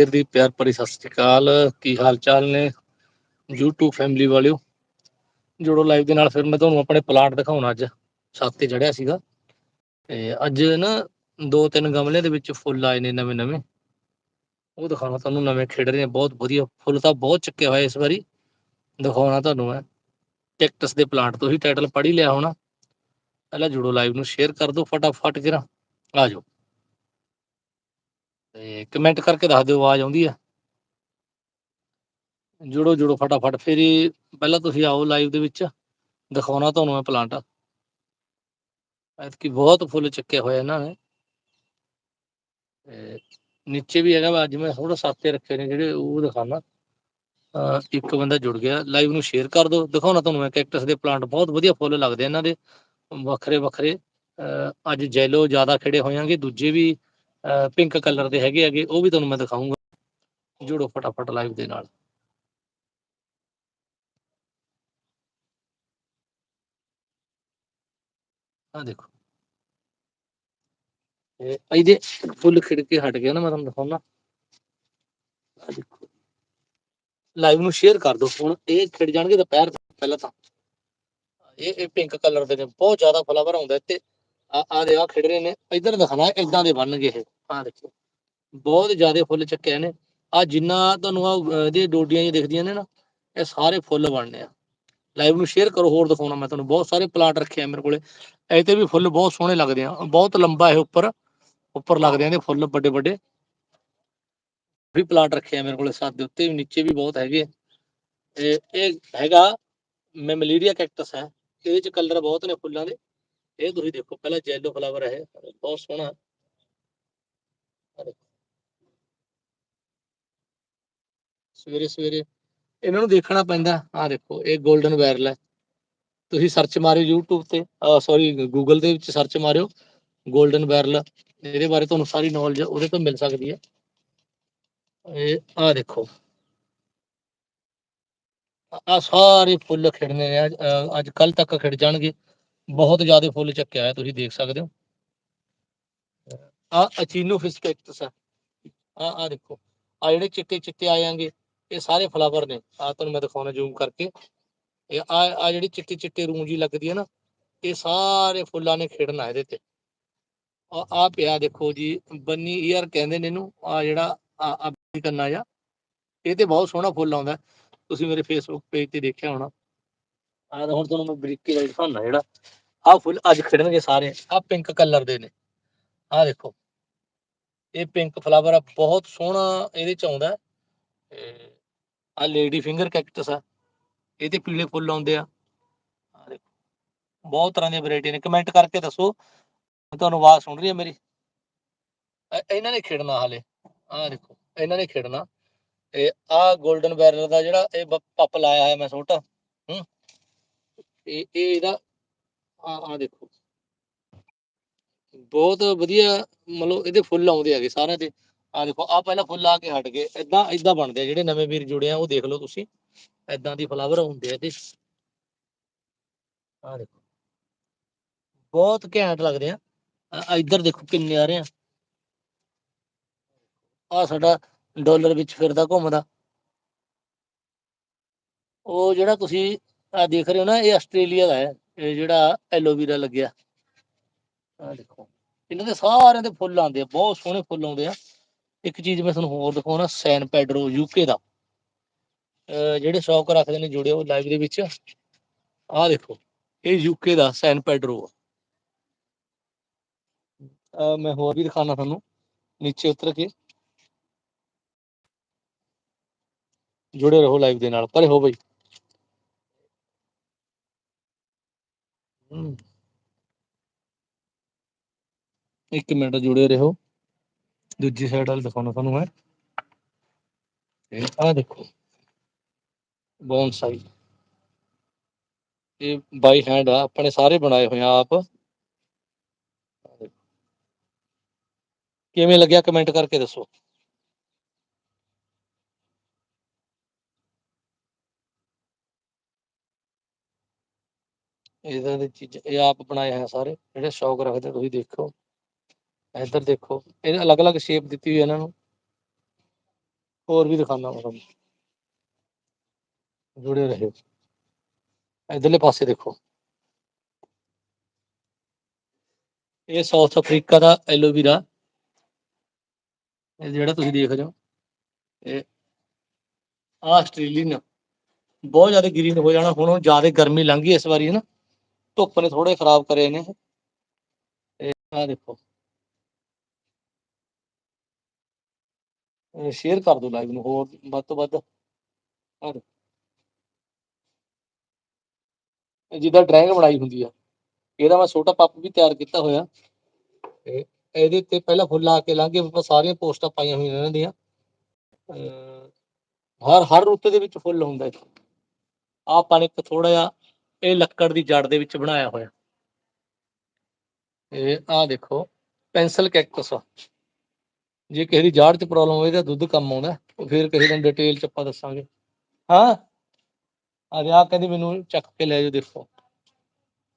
ਫਿਰ ਦੀ ਪਿਆਰ ਭਰੀ ਸਤਿ ਸ੍ਰੀ ਅਕਾਲ। ਕੀ ਹਾਲ ਚਾਲ ਨੇ? YouTube ਫੈਮਿਲੀ ਵਾਲਿਓ, ਜੁੜੋ ਲਾਈਵ ਦੇ ਨਾਲ ਫਿਰ ਮੈਂ ਤੁਹਾਨੂੰ ਆਪਣੇ ਪਲਾਂਟ ਦਿਖਾਉਣਾ ਅੱਜ। ਛੱਤ ਤੇ ਚੜਿਆ ਸੀਗਾ। ਤੇ ਅੱਜ ਨਾ ਦੋ ਤਿੰਨ ਗਮਲੇ ਦੇ ਵਿੱਚ ਫੁੱਲ ਆਏ ਨੇ ਨਵੇਂ ਨਵੇਂ ਉਹ ਦਿਖਾਉਣਾ ਤੁਹਾਨੂੰ, ਨਵੇਂ ਖਿੜ ਰਹੇ ਨੇ ਬਹੁਤ ਵਧੀਆ ਫੁੱਲ ਤਾਂ ਬਹੁਤ ਚੱਕੇ ਹੋਏ ਇਸ ਵਾਰੀ। ਦਿਖਾਉਣਾ ਤੁਹਾਨੂੰ ਮੈਂ। ਟੈਕਟਸ ਦੇ ਪਲਾਂਟ ਤੋਂ ਹੀ ਟਾਈਟਲ ਪੜ੍ਹ ਹੀ ਲਿਆ ਹੋਣਾ। ਪਹਿਲਾਂ ਜੁੜੋ ਲਾਈਵ ਨੂੰ ਸ਼ੇਅਰ ਕਰ ਦਿਓ, ਫਟਾਫਟ ਕਿਰਾ। ਆ ਜਾਓ। ਤੇ ਕਮੈਂਟ ਕਰਕੇ ਦੱਸ ਦਿਓ, ਆਵਾਜ਼ ਆਉਂਦੀ ਆ। ਜੁੜੋ ਜੁੜੋ ਫਟਾਫਟ। ਫਿਰ ਪਹਿਲਾਂ ਤੁਸੀਂ ਆਓ ਲਾਈਵ ਦੇ ਵਿੱਚ। ਦਿਖਾਉਣਾ ਤੁਹਾਨੂੰ ਮੈਂ ਪਲਾਂਟ ਐਤਕੀ ਬਹੁਤ ਫੁੱਲ ਚੱਕੇ ਹੋਏ ਇਹਨਾਂ ਨੇ। ਤੇ ਨੀਚੇ ਵੀ ਹੈਗਾ ਅੱਜ ਮੈਂ ਥੋੜਾ ਸਾਤੇ ਰੱਖੇ ਨੇ ਜਿਹੜੇ ਉਹ ਦਿਖਾਣਾ। ਅਹ ਇੱਕ ਬੰਦਾ ਜੁੜ ਗਿਆ। ਲਾਈਵ ਨੂੰ ਸ਼ੇਅਰ ਕਰ ਦਿਓ। ਦਿਖਾਉਣਾ ਤੁਹਾਨੂੰ ਮੈਂ ਕੈਕਟਸ ਦੇ ਪਲਾਂਟ ਬਹੁਤ ਵਧੀਆ ਫੁੱਲ ਲੱਗਦੇ ਇਹਨਾਂ ਦੇ। ਵੱਖਰੇ ਵੱਖਰੇ ਅਹ ਅੱਜ ਜੈਲੋ ਜ਼ਿਆਦਾ ਖਿੜੇ ਹੋਇਆਂਗੇ ਦੂਜੇ ਵੀ ਪਿੰਕ ਕਲਰ ਦੇ ਹੈਗੇ ਹੈਗੇ, ਉਹ ਵੀ ਤੁਹਾਨੂੰ ਮੈਂ ਦਿਖਾਉਂਗਾ ਜੁੜੋ ਫਟਾਫਟ ਲਾਈਵ ਦੇ ਨਾਲ। ਆ ਦੇਖੋ। ਇਹ ਇਹਦੇ ਫੁੱਲ ਖਿੜ ਕੇ ਹਟ ਗਿਆ ਨਾ, ਮੈਂ ਤੁਹਾਨੂੰ ਦਿਖਾਉਣਾ ਆ ਦੇਖੋ। ਲਾਈਵ ਨੂੰ ਸ਼ੇਅਰ ਕਰ ਦਿਓ, ਹੁਣ ਇਹ ਖਿੜ ਜਾਣਗੇ ਦੁਪਹਿਰ ਤੱਕ ਪਹਿਲਾਂ ਤਾਂ। ਇਹ ਇਹ ਪਿੰਕ ਕਲਰ ਦੇ ਨੇ, ਬਹੁਤ ਜ਼ਿਆਦਾ ਫਲਾਵਰ ਆਉਂਦਾ ਤੇ ਆ ਆ ਦੇ, ਆ ਖਿੜ ਰਹੇ ਨੇ। ਇਧਰ ਦਿਖਾਣਾ, ਇਦਾਂ ਦੇ ਬਣਨਗੇ ਇਹ। ਆ ਦੇਖੋ, ਬਹੁਤ ਜ਼ਿਆਦਾ ਫੁੱਲ ਚੱਕੇ ਨੇ। ਆ ਜਿੰਨਾ ਤੁਹਾਨੂੰ ਆ ਇਹਦੇ ਡੋਡੀਆਂ ਜਿਹੀਆਂ ਦਿਖਦੀਆਂ ਨੇ ਨਾ, ਇਹ ਸਾਰੇ ਫੁੱਲ ਬਣਨੇ ਆ। ਲਾਈਵ ਨੂੰ ਸ਼ੇਅਰ ਕਰੋ, ਹੋਰ ਦਿਖਾਉਣਾ ਮੈਂ ਤੁਹਾਨੂੰ। ਬਹੁਤ ਸਾਰੇ ਪਲਾਟ ਰੱਖੇ ਆ ਮੇਰੇ ਕੋਲੇ। ਇਹ ਤੇ ਵੀ ਫੁੱਲ ਬਹੁਤ ਸੋਹਣੇ ਲੱਗਦੇ ਆ। ਬਹੁਤ ਲੰਬਾ ਇਹ ਉੱਪਰ ਉੱਪਰ ਲੱਗਦੇ ਆ ਇਹਦੇ ਫੁੱਲ ਵੱਡੇ ਵੱਡੇ। ਵੀ ਪਲਾਟ ਰੱਖੇ ਆ ਮੇਰੇ ਕੋਲੇ, ਸਾਥ ਦੇ ਉੱਤੇ ਵੀ, ਨੀਚੇ ਵੀ ਬਹੁਤ ਹੈਗੇ ਇਹ ਇਹ ਹੈਗਾ, ਮੈਮਲੀਰੀਆ ਕੈਕਟਸ ਹੈ। ਇਹਦੇ ਚ ਕਲਰ ਬਹੁਤ ਨੇ ਫੁੱਲਾਂ ਦੇ। ਇਹ ਤੁਸੀਂ ਦੇਖੋ, ਪਹਿਲਾਂ ਜੈਲੋ ਫਲਾਵਰ ਹੈ, ਬਹੁਤ ਸੋਹਣਾ। ਸਵੇਰੇ ਸਵੇਰੇ ਇਹਨਾਂ ਨੂੰ ਦੇਖਣਾ ਪੈਂਦਾ। ਆ ਦੇਖੋ, ਇਹ 골ਡਨ ਵੈਰਲ ਹੈ। ਤੁਸੀਂ ਸਰਚ ਮਾਰਿਓ YouTube ਤੇ ਸੌਰੀ Google ਦੇ ਵਿੱਚ ਸਰਚ ਮਾਰਿਓ 골ਡਨ ਵੈਰਲ ਇਹਦੇ ਬਾਰੇ ਤੁਹਾਨੂੰ ਸਾਰੀ ਨੌਲੇਜ ਉਹਦੇ ਤੋਂ ਮਿਲ ਸਕਦੀ ਹੈ। ਇਹ ਆ ਦੇਖੋ। ਆ ਸਾਰੇ ਫੁੱਲ ਖਿੜਨੇ ਨੇ ਅੱਜ ਕੱਲ ਤੱਕ ਖਿੜ ਜਾਣਗੇ। ਬਹੁਤ ਜ਼ਿਆਦਾ ਫੁੱਲ ਚੱਕਿਆ ਹੋਇਆ, ਤੁਸੀਂ ਦੇਖ ਸਕਦੇ ਹੋ। ਆ ਅਚੀਨੋ ਫਿਸਕੈਕਟਸ ਆ। ਆ ਆ ਦੇਖੋ ਆ ਜਿਹੜੇ ਚਿੱਟੇ ਚਿੱਟੇ ਆयांਗੇ ਇਹ ਸਾਰੇ ਫਲਾਵਰ ਨੇ। ਆ ਤੁਹਾਨੂੰ ਮੈਂ ਦਿਖਾਉਣਾ ਜ਼ੂਮ ਕਰਕੇ। ਇਹ ਆ ਆ ਜਿਹੜੀ ਚਿੱਟੀ ਚਿੱਟੀ ਰੂੰਜੀ ਲੱਗਦੀ ਹੈ ਨਾ, ਇਹ ਸਾਰੇ ਫੁੱਲਾਂ ਨੇ ਖਿੜਨਾ ਇਹਦੇ ਤੇ। ਆ ਆ ਪਿਆ ਦੇਖੋ ਜੀ, ਬੰਨੀ ਈਅਰ ਕਹਿੰਦੇ ਨੇ ਇਹਨੂੰ ਆ ਜਿਹੜਾ ਆ ਕੰਨਾ ਜਾ ਇਹ ਤੇ ਬਹੁਤ ਸੋਹਣਾ ਫੁੱਲ ਆਉਂਦਾ। ਤੁਸੀਂ ਮੇਰੇ ਫੇਸਬੁੱਕ ਪੇਜ ਤੇ ਦੇਖਿਆ ਹੋਣਾ। ਆ ਹੁਣ ਤੁਹਾਨੂੰ ਮੈਂ ਬਰੀਕੀ ਨਾਲ ਦਿਖਾਉਣਾ ਜਿਹੜਾ। ਆ ਫੁੱਲ ਅੱਜ ਖਿੜਨਗੇ ਸਾਰੇ। ਆ ਪਿੰਕ ਕਲਰ ਦੇ ਨੇ। ਆ ਦੇਖੋ। ਇਹ ਪਿੰਕ ਫਲਾਵਰ ਆ, ਬਹੁਤ ਸੋਹਣਾ ਇਹਦੇ ਚ ਆਉਂਦਾ। ਆ ਲੇਡੀ ਫਿੰਗਰ ਕੈਕਟਸ ਆ। ਇਹ ਪੀਲੇ ਫੁੱਲ ਆਉਂਦੇ ਆ। ਆਹ ਦੇਖੋ। ਬਹੁਤ ਤਰ੍ਹਾਂ ਦੀਆਂ ਵੈਰਾਈਟੀ ਨੇ। ਕਮੈਂਟ ਕਰਕੇ ਦੱਸੋ। ਤੁਹਾਨੂੰ ਆਵਾਜ਼ ਸੁਣ ਰਹੀ ਹੈ ਮੇਰੀ। ਇਹਨਾਂ ਨੇ ਖੇਡਣਾ ਹਾਲੇ। ਆ ਦੇਖੋ। ਇਹਨਾਂ ਨੇ ਖੇਡਣਾ ਇਹ ਆ 골ਡਨ ਬੈਰਲ ਦਾ ਜਿਹੜਾ ਇਹ ਬ- ਪੱਪ ਲਾਇਆ ਹੋਇਆ ਮੈਂ ਛੋਟਾ। ਹੂੰ। ਇਹ ਇਹ ਇਹਦਾ ਆ ਆ ਦੇਖੋ। ਬਹੁਤ ਵਧੀਆ, ਮਤਲਬ ਇਹਦੇ ਫੁੱਲ ਆਉਂਦੇ ਹੈਗੇ ਸਾਰਿਆਂ ਦੇ। ਆ ਦੇਖੋ ਆ ਪਹਿਲਾਂ ਫੁੱਲ ਆ ਕੇ ਹਟ ਗਏ। ਇਦਾਂ ਇਦਾਂ ਬਣਦੇ ਆ ਜਿਹੜੇ ਨਵੇਂ ਵੀਰ ਜੁੜੇ ਆ, ਉਹ ਦੇਖ ਲਓ ਤੁਸੀਂ। ਇਦਾਂ ਦੀ ਫਲਾਵਰ ਹੁੰਦੇ ਆ ਇਹਦੇ। ਆ ਦੇਖੋ। ਬਹੁਤ ਘੈਂਟ ਲੱਗਦੇ ਆ। ਆ ਇੱਧਰ ਦੇਖੋ ਕਿੰਨੇ ਆ ਰਹੇ ਆ। ਆ ਸਾਡਾ ਡਾਲਰ ਵਿੱਚ ਫਿਰਦਾ ਘੁੰਮਦਾ। ਉਹ ਜਿਹੜਾ ਤੁਸੀਂ ਆ ਦੇਖ ਰਹੇ ਹੋ ਨਾ, ਇਹ ਆਸਟ੍ਰੇਲੀਆ ਦਾ ਹੈ। ਇਹ ਜਿਹੜਾ ਐਲੋਵੀਰਾ ਲੱਗਿਆ। ਆ ਦੇਖੋ, ਇਹਨਾਂ ਦੇ ਸਾਰਿਆਂ ਦੇ ਫੁੱਲ ਆਉਂਦੇ ਆ, ਬਹੁਤ ਸੋਹਣੇ ਫੁੱਲ ਆਉਂਦੇ ਆ। ਇੱਕ ਚੀਜ਼ ਮੈਂ ਤੁਹਾਨੂੰ ਹੋਰ ਦਿਖਾਉਣਾ, ਸੈਨ ਪੈਡਰੋ ਯੂਕੇ ਦਾ। ਜਿਹੜੇ ਸ਼ੌਕ ਰੱਖਦੇ ਨੇ ਜੁੜੇ ਉਹ ਲਾਈਵ ਦੇ ਵਿੱਚ, ਆਹ ਦੇਖੋ, ਇਹ ਯੂਕੇ ਦਾ ਸੈਨ ਪੈਡਰੋ ਆ। ਮੈਂ ਹੋਰ ਵੀ ਦਿਖਾਣਾ ਤੁਹਾਨੂੰ, ਨੀਚੇ ਉਤਰ ਕੇ। ਜੁੜੇ ਰਹੋ ਲਾਈਵ ਦੇ ਨਾਲ, ਪਰੇ ਹੋ ਬਈ। ਇੱਕ ਮਿੰਟ ਜੁੜੇ ਰਹੋ। ਦੂਜੀ ਸਾਈਡ ਵੱਲ ਦਿਖਾਉਣਾ ਤੁਹਾਨੂੰ ਮੈਂ। ਇਹ ਆਹ ਦੇਖੋ। ਬੌਨਸਾਈ ਇਹ ਬਾਈ ਹੈਂਡ ਆ। ਆਪਣੇ ਸਾਰੇ ਬਣਾਏ ਹੋਏ ਆ ਆਪ। ਕਿਵੇਂ ਲੱਗਿਆ ਕਮੈਂਟ ਕਰਕੇ ਦੱਸੋ। ਇਹਦਾ ਦੀ ਚੀਜ਼, ਇਹ ਆਪ ਬਣਾਏ ਹੈ ਸਾਰੇ, ਜਿਹੜੇ ਸ਼ੌਕ ਰੱਖਦੇ ਤੁਸੀਂ ਦੇਖੋ। ਇੱਧਰ ਦੇਖੋ ਇਹ ਅਲੱਗ-ਅਲੱਗ ਸ਼ੇਪ ਦਿੱਤੀ ਹੋਈ ਹੈ ਇਹਨਾਂ ਨੂੰ। ਹੋਰ ਵੀ ਦਿਖਾਉਂਦਾ ਮੈਂ ਤੁਹਾਨੂੰ। ਜੁੜੇ ਰਹੇ। ਇਧਰਲੇ ਪਾਸੇ ਦੇਖੋ। ਇਹ ਸਾਊਥ ਅਫਰੀਕਾ ਦਾ ਐਲੋਵੀਰਾ ਇਹ ਜਿਹੜਾ ਤੁਸੀਂ ਦੇਖ ਰਹੇ ਹੋ, ਇਹ ਆਸਟ੍ਰੇਲੀਅਨ। ਬਹੁਤ ਜ਼ਿਆਦਾ ਗ੍ਰੀਨ ਹੋ ਜਾਣਾ, ਹੁਣ ਜ਼ਿਆਦਾ ਗਰਮੀ ਲੰਘ ਗਈ ਇਸ ਵਾਰੀ, ਹੈ ਨਾ? ਧੁੱਪ ਨੇ ਥੋੜੇ ਖਰਾਬ ਕਰੇ ਨੇ। ਇਹ ਆਹ ਦੇਖੋ। ਸ਼ੇਅਰ ਕਰ ਦਿਓ ਲਾਈਵ ਨੂੰ ਹੋਰ, ਵੱਧ ਤੋਂ ਵੱਧ। ਆਹ ਜਿੱਦਾਂ ਡਰਾਇੰਗ ਬਣਾਈ ਹੁੰਦੀ ਆ। ਇਹਦਾ ਮੈਂ ਛੋਟਾ ਪੱਪ ਵੀ ਤਿਆਰ ਕੀਤਾ ਹੋਇਆ। ਤੇ ਇਹਦੇ ਤੇ ਪਹਿਲਾਂ ਫੁੱਲ ਆ ਕੇ ਲੰਘੇ ਆਪਾਂ ਸਾਰੀਆਂ ਪੋਸਟਾਂ ਪਾਈਆਂ ਹੋਈਆਂ ਇਹਨਾਂ ਦੀਆਂ। ਅਹ ਹਰ ਹਰ ਰੁੱਤ ਦੇ ਵਿੱਚ ਫੁੱਲ ਹੁੰਦਾ ਹੈ ਆਹ ਆਪਾਂ ਨੇ ਇੱਕ ਥੋੜਾ ਜਿਹਾ ਇਹ ਲੱਕੜ ਦੀ ਜੜ ਦੇ ਵਿੱਚ ਬਣਾਇਆ ਹੋਇਆ। ਇਹ ਆਹ ਦੇਖੋ, ਪੈਨਸਲ ਕੈਕਟਸ ਜੇ ਕਿਸੇ ਦੀ ਜੜ 'ਚ ਪ੍ਰੋਬਲਮ ਹੋਵੇ ਤਾਂ ਦੁੱਧ ਕੰਮ ਆਉਂਦਾ, ਉਹ ਫਿਰ ਕਿਸੇ ਦਿਨ ਡਿਟੇਲ 'ਚ ਆਪਾਂ ਦੱਸਾਂਗੇ। ਹਾਂ? ਅਰੇ ਆ ਕਹਿੰਦੀ ਮੈਨੂੰ ਚੱਕ ਕੇ ਲੈ ਜਾਓ ਦੇਖੋ।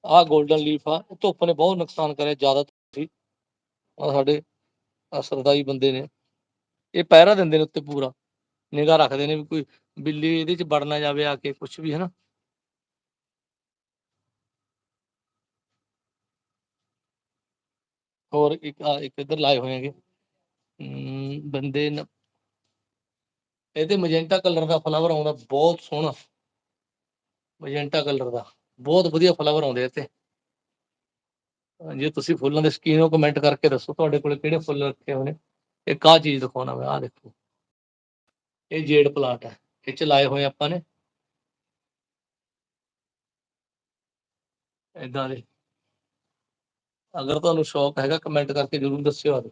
ਆਹ 골ਡਨ ਲੀਫ ਆ, ਇਹ ਧੁੱਪ ਨੇ ਬਹੁਤ ਨੁਕਸਾਨ ਕਰਿਆ ਜ਼ਿਆਦਾ ਸੀ ਆ ਸਾਡੇ ਅਸਰਦਾਈ ਬੰਦੇ ਨੇ। ਇਹ ਪਹਿਰਾ ਦਿੰਦੇ ਨੇ ਉੱਤੇ ਪੂਰਾ। ਨਿਗਾਹ ਰੱਖਦੇ ਨੇ ਵੀ ਕੋਈ ਬਿੱਲੀ ਇਹਦੇ 'ਚ ਵੜ ਨਾ ਜਾਵੇ ਆ ਕੇ ਕੁਝ ਵੀ, ਹਨਾ? ਹੋਰ ਇੱਕ, ਆ, ਇੱਕ ਇੱਧਰ ਲਾਏ ਹੋਏ ਹੈਗੇ। ਬੰਦੇ ਨ ਇਹਦੇ ਮਜੈਂਟਾ ਕਲਰ ਦਾ ਫਲਾਵਰ ਆਉਂਦਾ, ਬਹੁਤ ਸੋਹਣਾ। ਮਜੈਂਟਾ ਕਲਰ ਦਾ, ਬਹੁਤ ਵਧੀਆ ਫਲਾਵਰ ਆਉਂਦੇ ਆ ਜੇ ਤੁਸੀਂ ਫੁੱਲਾਂ ਦੇ ਸਕੀਨ ਹੋ ਕਮੈਂਟ ਕਰਕੇ ਦੱਸੋ, ਤੁਹਾਡੇ ਕੋਲ ਕਿਹੜੇ ਫੁੱਲ ਰੱਖੇ ਹੋਏ ਨੇ? ਇਹ ਆਹ ਚੀਜ਼ ਦਿਖਾਉਣਾ ਮੈਂ, ਆਹ ਦੇਖੋ। ਇਹ ਜੇਡ ਪਲਾਂਟ ਹੈ, ਇਹ ਚ ਲਾਏ ਹੋਏ ਆਪਾਂ ਨੇ। ਇਦਾਂ ਦੇ। ਅਗਰ ਤੁਹਾਨੂੰ ਸ਼ੌਕ ਹੈਗਾ ਕਮੈਂਟ ਕਰਕੇ ਜ਼ਰੂਰ ਦੱਸਿਓ ਆਦੇ।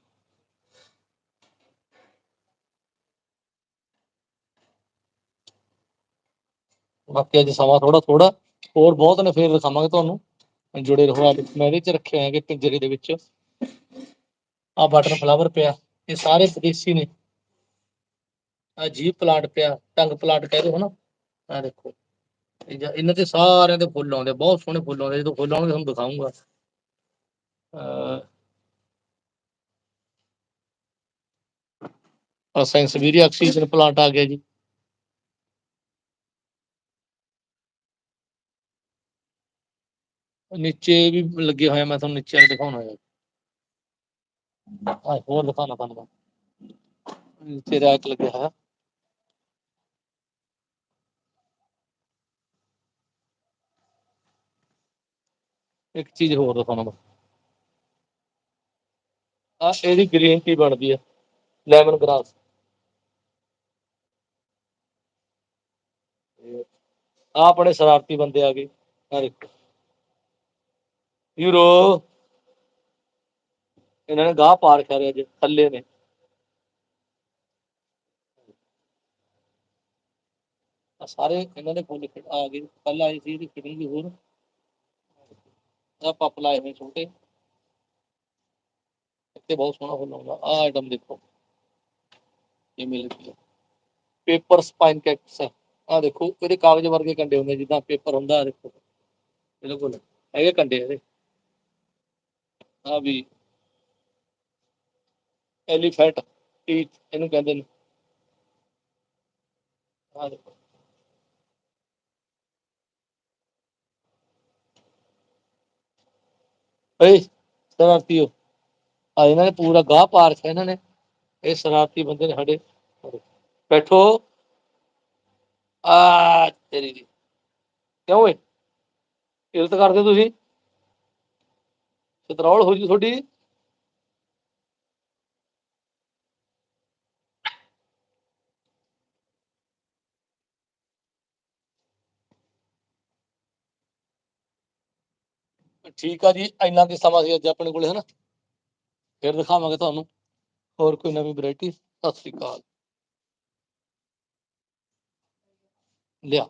ਬਾਕੀ ਅੱਜ ਸਮਾਂ ਥੋੜਾ ਥੋੜਾ ਹੋਰ ਬਹੁਤ ਨੇ, ਫੇਰ ਦਿਖਾਵਾਂਗੇ ਤੁਹਾਨੂੰ। ਜੁੜੇ ਰਹੋ ਆ ਮੈਂ ਇਹਦੇ ਚ ਰੱਖੇ ਹੋਏ ਹੈਗੇ ਪਿੰਜਰੇ ਦੇ ਵਿੱਚ। ਆ ਬਟਰ ਫਲਾਵਰ ਪਿਆ, ਇਹ ਸਾਰੇ ਵਿਦੇਸੀ ਨੇ। ਆ ਜੀਵ ਪਲਾਂਟ ਪਿਆ ਟੰਗ ਪਲਾਂਟ ਕਹਿ ਦੋ ਹਨਾ। ਆ ਦੇਖੋ ਇਹਨਾਂ ਤੇ ਸਾਰਿਆਂ ਦੇ ਫੁੱਲ ਆਉਂਦੇ ਬਹੁਤ ਸੋਹਣੇ ਫੁੱਲ ਆਉਂਦੇ ਜਦੋਂ ਫੁੱਲ ਆਉਣਗੇ, ਤੁਹਾਨੂੰ ਦਿਖਾਉਂਗਾ ਆ ਸੈਂਸਵੀਰੀਆ ਆਕਸੀਜਨ ਪਲਾਂਟ ਆ ਗਿਆ ਜੀ। ਨੀਚੇ ਵੀ ਲੱਗੇ ਹੋਏ ਆ, ਮੈਂ ਤੁਹਾਨੂੰ ਨੀਚੇ ਵਾਲੇ ਦਿਖਾਉਣਾ ਹੈ ਆ ਹੋਰ ਦਿਖਾਉਣਾ ਤੁਹਾਨੂੰ ਮੈਂ। ਨੀਚੇ ਰੈਕ ਲੱਗਿਆ ਹੋਇਆ। ਇੱਕ ਚੀਜ਼ ਹੋਰ ਦਿਖਾਉਣਾ ਮੈਂ। ਆ, ਇਹਦੀ ਗ੍ਰੀਨ ਟੀ ਬਣਦੀ ਆ ਲੈਮਨ ਗ੍ਰਾਸ ਆ ਆਪਣੇ ਸ਼ਰਾਰਤੀ ਬੰਦੇ ਆ ਗਏ ਆ ਦੇਖੋ। ਯੂਰੋ, ਇਹਨਾਂ ਨੇ ਗਾਹ ਪਾਰ ਕਰਿਆ ਅੱਜ ਥੱਲੇ ਨੇ। ਆ ਸਾਰੇ ਇਹਨਾਂ ਦੇ ਫੁੱਲ ਆ ਗਏ ਕੱਲ ਆਈ ਸੀ ਇਹਦੀ ਖਿੜੇਗੀ ਹੋਰ। ਆ ਪੱਪ ਲਾਏ ਹੋਏ ਛੋਟੇ। ਇੱਥੇ ਬਹੁਤ ਸੋਹਣਾ ਫੁੱਲ ਆਉਂਦਾ। ਆ ਆਈਟਮ ਦੇਖੋ। ਇਹ ਮਿਲ ਗਈ ਪੇਪਰ ਸਪਾਈਨ ਕੈਕਟਸ ਆ ਦੇਖੋ, ਇਹਦੇ ਕਾਗਜ਼ ਵਰਗੇ ਕੰਡੇ ਹੁੰਦੇ ਜਿੱਦਾਂ ਪੇਪਰ ਹੁੰਦਾ ਆ ਦੇਖੋ। ਬਿਲਕੁਲ ਹੈਗੇ ਕੰਡੇ ਇਹਦੇ। ਆ ਵੀ ਐਲੀਫੈਂਟ ਟੀਥ ਇਹਨੂੰ ਕਹਿੰਦੇ ਨੇ। ਆ ਦੇਖੋ। ਏ ਸ਼ਰਾਰਤੀਓ ਆ ਇਹਨਾਂ ਨੇ ਪੂਰਾ ਗਾਹ ਪਾਰ ਹੈ ਇਹਨਾਂ ਨੇ। ਇਹ ਸ਼ਰਾਰਤੀ ਬੰਦੇ ਨੇ ਸਾਡੇ ਬੈਠੋ। ਆ, ਤੇਰੀ ਦੀ ਕਿਉਂ ਏ ਇਲਤ ਕਰਦੇ ਤੁਸੀਂ? ਸਤਰੌਲ ਹੋ ਜੀ ਤੁਹਾਡੀ? ਠੀਕ ਆ ਜੀ, ਇੰਨਾ ਕਿ ਸਮਾਂ ਸੀ ਅੱਜ ਆਪਣੇ ਕੋਲੇ, ਹਨਾ? ਫਿਰ ਦਿਖਾਵਾਂਗੇ ਤੁਹਾਨੂੰ। ਹੋਰ ਕੋਈ ਨਵੀਂ ਵੈਰਾਈਟੀ ਸਤਿ ਸ੍ਰੀ ਅਕਾਲ। ਲਿਆ।